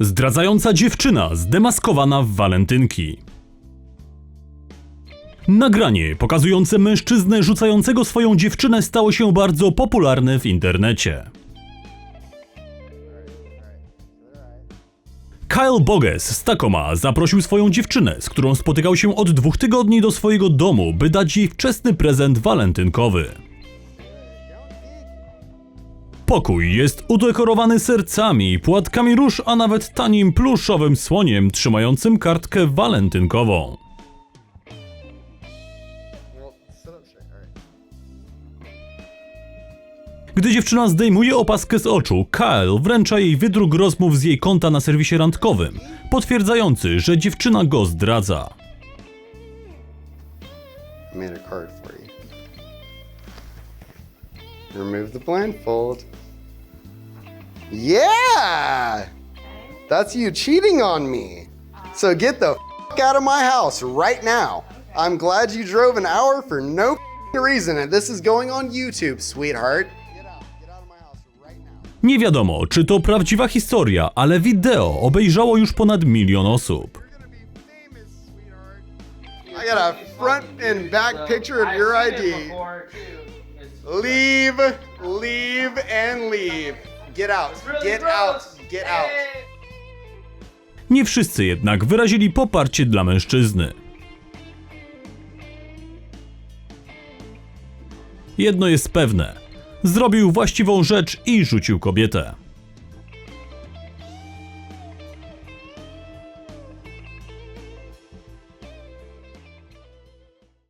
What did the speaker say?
Zdradzająca dziewczyna zdemaskowana w walentynki. Nagranie pokazujące mężczyznę rzucającego swoją dziewczynę stało się bardzo popularne w internecie. Kyle Boges z Tacoma zaprosił swoją dziewczynę, z którą spotykał się od dwóch tygodni do swojego domu, by dać jej wczesny prezent walentynkowy. Pokój jest udekorowany sercami, płatkami róż, a nawet tanim pluszowym słoniem trzymającym kartkę walentynkową. Gdy dziewczyna zdejmuje opaskę z oczu, Kyle wręcza jej wydruk rozmów z jej konta na serwisie randkowym, potwierdzający, że dziewczyna go zdradza. Remove the blindfold. Yeah! That's you cheating on me. So get the f- out of my house right now. I'm glad you drove an hour for no reason, and this is going on YouTube, sweetheart. Get out. Get out of my house right now. Nie wiadomo, czy to prawdziwa historia, ale wideo obejrzało już ponad milion osób. You're gonna be famous, sweetheart. I got a front and back picture of your ID. before, too. It's- Leave, leave, and leave. Get out. really Get gross. out. Get out. Hey! Nie wszyscy jednak wyrazili poparcie dla mężczyzny. Jedno jest pewne: zrobił właściwą rzecz i rzucił kobietę.